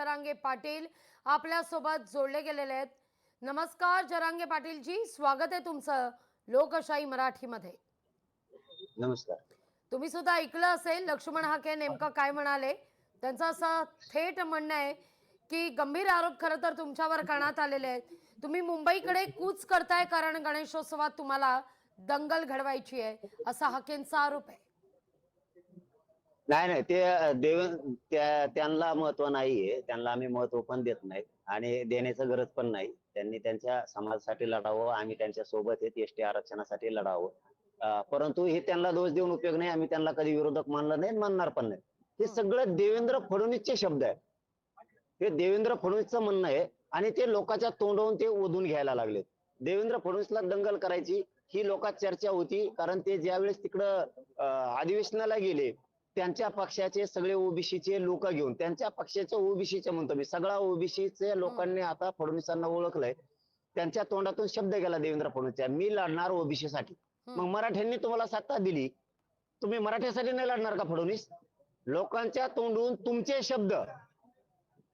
जरांगे पाटील आपल्यासोबत जोडले गेलेले आहेत. नमस्कार जरांगे पाटीलजी स्वागत आहे तुमचं लोकशाही मराठीमध्ये. नमस्कार. तुम्ही सुद्धा ऐकलं असेल लक्ष्मण हाके नेमकं काय म्हणाले? त्यांचं असं थेट म्हणणं आहे की गंभीर आरोप खरं तर तुमच्यावर करण्यात आलेले आहेत. तुम्ही मुंबईकडे कूच करताय कारण गणेशोत्सवात तुम्हाला दंगल घडवायची आहे असा हाकेंचा आरोप आहे. नाही नाही. ते देव त्यांना महत्त्व नाहीये. त्यांना आम्ही महत्त्व पण देत नाही आणि देण्याचं गरज पण नाही. त्यांनी त्यांच्या समाजासाठी लढावं आम्ही त्यांच्यासोबत आहेत एसटी आरक्षणासाठी लढावं. परंतु हे त्यांना दोष देऊन उपयोग नाही. आम्ही त्यांना कधी विरोधक मानलं नाही मानणार पण नाही. हे सगळं देवेंद्र फडणवीसचे शब्द आहेत. हे देवेंद्र फडणवीसचं म्हणणं आहे आणि ते लोकांच्या तोंडावरून ते ओढून घ्यायला लागलेत. देवेंद्र फडणवीसला दंगल करायची ही लोकात चर्चा होती. कारण ते ज्यावेळेस तिकडं अधिवेशनाला गेले त्यांच्या पक्षाचे सगळे ओबीसीचे लोक घेऊन त्यांच्या पक्षाचे ओबीसीचे म्हणतो मी. सगळ्या ओबीसीचे लोकांनी आता फडणवीसांना ओळखलंय. त्यांच्या तोंडातून शब्द गेला देवेंद्र फडणवीसच्या मी लढणार ओबीसी साठी हम्म. मग मराठ्यांनी तुम्हाला सत्ता दिली. तुम्ही मराठ्यासाठी नाही लढणार का फडणवीस? लोकांच्या तोंडून तुमचे शब्द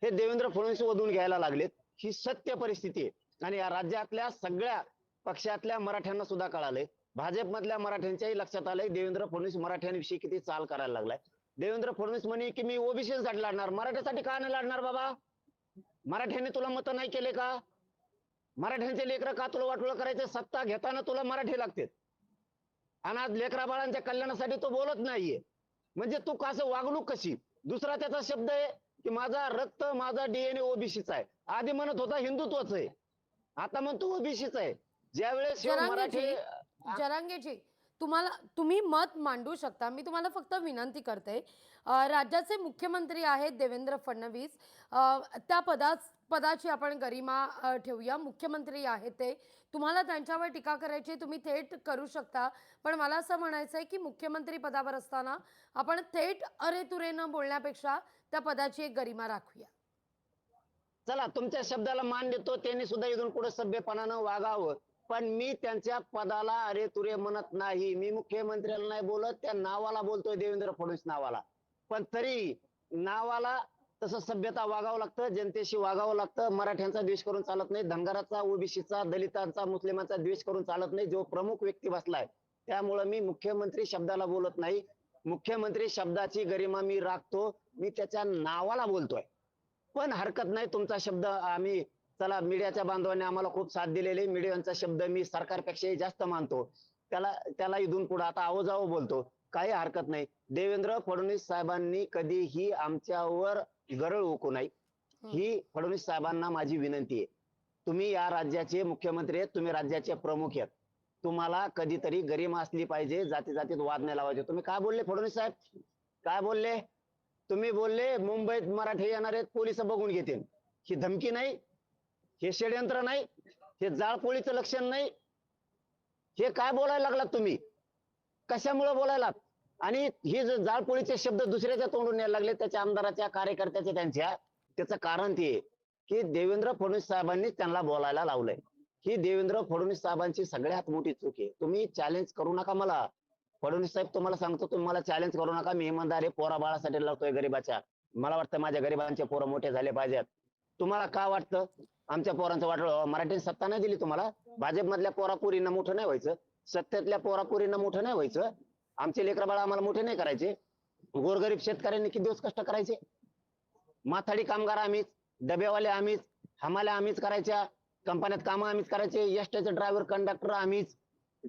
हे देवेंद्र फडणवीस ओढून घ्यायला लागलेत. ही सत्य परिस्थिती आहे. आणि या राज्यातल्या सगळ्या पक्षातल्या मराठ्यांना सुद्धा कळालंय. भाजपमधल्या मराठ्यांच्याही लक्षात आलंय. देवेंद्र फडणवीस मराठ्यांविषयी किती चाल करायला लागलाय. देवेंद्र फडणवीस म्हणे की मी ओबीसी साठी लढणार मराठ्यासाठी का नाही लढणार बाबा? मराठ्यांनी तुला मत नाही केले का? मराठ्यांचे लेकरं का तुला वाटोळं करायचे? सत्ता घेताना तुला मराठी लागते आणि आज लेकरा बाळांच्या कल्याणासाठी तो बोलत नाहीये. म्हणजे तू कसं वागणूक कशी? दुसरा त्याचा शब्द आहे की माझा रक्त माझा डीएनए ओबीसीचा आहे. आधी म्हणत होता हिंदुत्वच आहे. आता म्हणतो ओबीसीच आहे. ज्यावेळेस मराठी जरांगेजी तुम्हाला तुम्ही मत मांडू शकता. मी तुम्हाला फक्त विनंती करते राज्याचे मुख्यमंत्री आहेत देवेंद्र फडणवीस. त्या पदा पदाची आपण गरिमा ठेवूया. मुख्यमंत्री आहेत ते. तुम्हाला त्यांच्यावर टीका करायची तुम्ही थेट करू शकता. पण मला असं म्हणायचं आहे की मुख्यमंत्री पदावर असताना आपण थेट अरे तुरे न बोलण्यापेक्षा त्या पदाची एक गरिमा राखूया. चला तुमच्या शब्दाला मान देतो. त्यांनी सुद्धा इथून पुढे सभ्यपणानं वागावं. पण मी त्यांच्या पदाला अरे तुरे म्हणत नाही. मी मुख्यमंत्र्याला नाही बोलत त्या नावाला बोलतोय देवेंद्र फडणवीस नावाला. पण तरी नावाला तसं सभ्यता वागावं लागतं जनतेशी वागावं लागतं. मराठ्यांचा द्वेष करून चालत नाही धनगराचा ओबीसीचा दलितांचा मुस्लिमांचा द्वेष करून चालत नाही. जो प्रमुख व्यक्ती बसलाय त्यामुळं मी मुख्यमंत्री शब्दाला बोलत नाही. मुख्यमंत्री शब्दाची गरिमा मी राखतो. मी त्याच्या नावाला बोलतोय. पण हरकत नाही तुमचा शब्द आम्ही चला मीडियाच्या बांधवांनी आम्हाला खूप साथ दिलेली. मीडियाचा शब्द मी सरकारपेक्षाही जास्त मानतो. त्याला त्याला इथून पुढे आता आवाजावं बोलतो. काही हरकत नाही. देवेंद्र फडणवीस साहेबांनी कधीही आमच्यावर गरळ ओकू नाही ही. फडणवीस साहेबांना माझी विनंती आहे. तुम्ही या राज्याचे मुख्यमंत्री आहेत. तुम्ही राज्याचे प्रमुख आहेत. तुम्हाला कधीतरी गरिमा असली पाहिजे. जाती जातीत वाद नाही लावायचे. तुम्ही काय बोलले फडणवीस साहेब? काय बोलले? तुम्ही बोलले मुंबईत मराठी येणार आहेत. पोलीस बघून घेतील. ही धमकी नाही. हे षडयंत्र नाही हे जाळपोळीचं लक्षण नाही. हे काय बोलायला लागलात तुम्ही? कशामुळे बोलायला आणि हे जे जाळपोळीचे शब्द दुसऱ्याच्या तोंडून यायला लागले त्याच्या आमदाराच्या कार्यकर्त्याच्या त्यांच्या त्याचं कारण ते की देवेंद्र फडणवीस साहेबांनी त्यांना बोलायला लावलंय. ही देवेंद्र फडणवीस साहेबांची सगळ्यात मोठी चूक आहे. तुम्ही चॅलेंज करू नका मला. फडणवीस साहेब तुम्हाला सांगतो तुम्ही मला चॅलेंज करू नका. मी इमानदार आहे पोरा बाळासाठी लावतोय गरीबाच्या. मला वाटतं माझ्या गरिबांचे पोरं मोठे झाले पाहिजेत. तुम्हाला का वाटतं? आमच्या पोरांचं वाटलं मराठी सत्ता नाही दिली तुम्हाला. भाजपमधल्या पोरापुरींना मोठं नाही व्हायचं. सत्तेतल्या पोरापुरींना मोठं नाही व्हायचं. आमचे लेकरबाळ आम्हाला मोठे नाही करायचे. गोरगरीब शेतकऱ्यांनी किती दिवस कष्ट करायचे? माथाडी कामगार आम्हीच डबेवाले आम्हीच हमाल्या आम्हीच करायच्या कंपन्यात कामं आम्हीच करायचे एसटीचे ड्रायव्हर कंडक्टर आम्हीच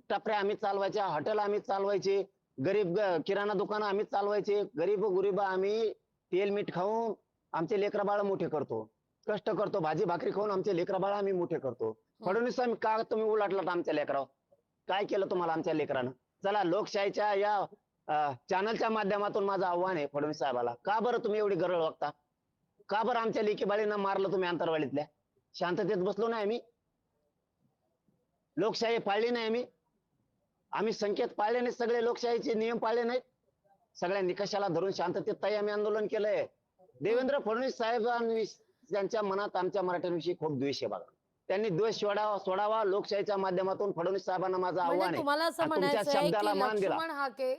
टपऱ्या आम्हीच चालवायच्या हॉटेल आम्हीच चालवायचे गरीब किराणा दुकानं आम्हीच चालवायचे गरीब गुरीब आम्ही तेल मीठ खाऊन आमचे लेकरबाळ मोठे करतो. कष्ट करतो भाजी भाकरी खाऊन आमचे लेकरा बाळ आम्ही मोठे करतो. फडणवीस साहेब का तुम्ही उलाटलात आमच्या लेकरावर? काय केलं तुम्हाला आमच्या लेकरानं? चला लोकशाहीच्या या चॅनलच्या माध्यमातून माझं आव्हान आहे फडणवीस साहेबाला. का बरं तुम्ही एवढी गरळ वागता? का बरं आमच्या लेकी बाळींना मारलं तुम्ही आंतरवाडीतल्या शांततेत बसलो नाही आम्ही. लोकशाही पाळली नाही आम्ही. आम्ही संकेत पाळले नाहीत सगळे लोकशाहीचे नियम पाळले नाहीत. सगळ्या निकषाला धरून शांततेत ताई आम्ही आंदोलन केलंय? देवेंद्र फडणवीस साहेबांनी त्यांच्या मनात आमच्या मराठ्यांविषयी खूप द्वेष आहे बघा त्यांनी द्वेष सोडावा सोडावा लोकशाहीच्या माध्यमातून फडणवीस साहेबांना माझं आव्हान म्हणजे आहे तुम्हाला असं आणि तुमच्या म्हणायचं आहे शब्दाला की मान दिला. लक्ष्मण हाके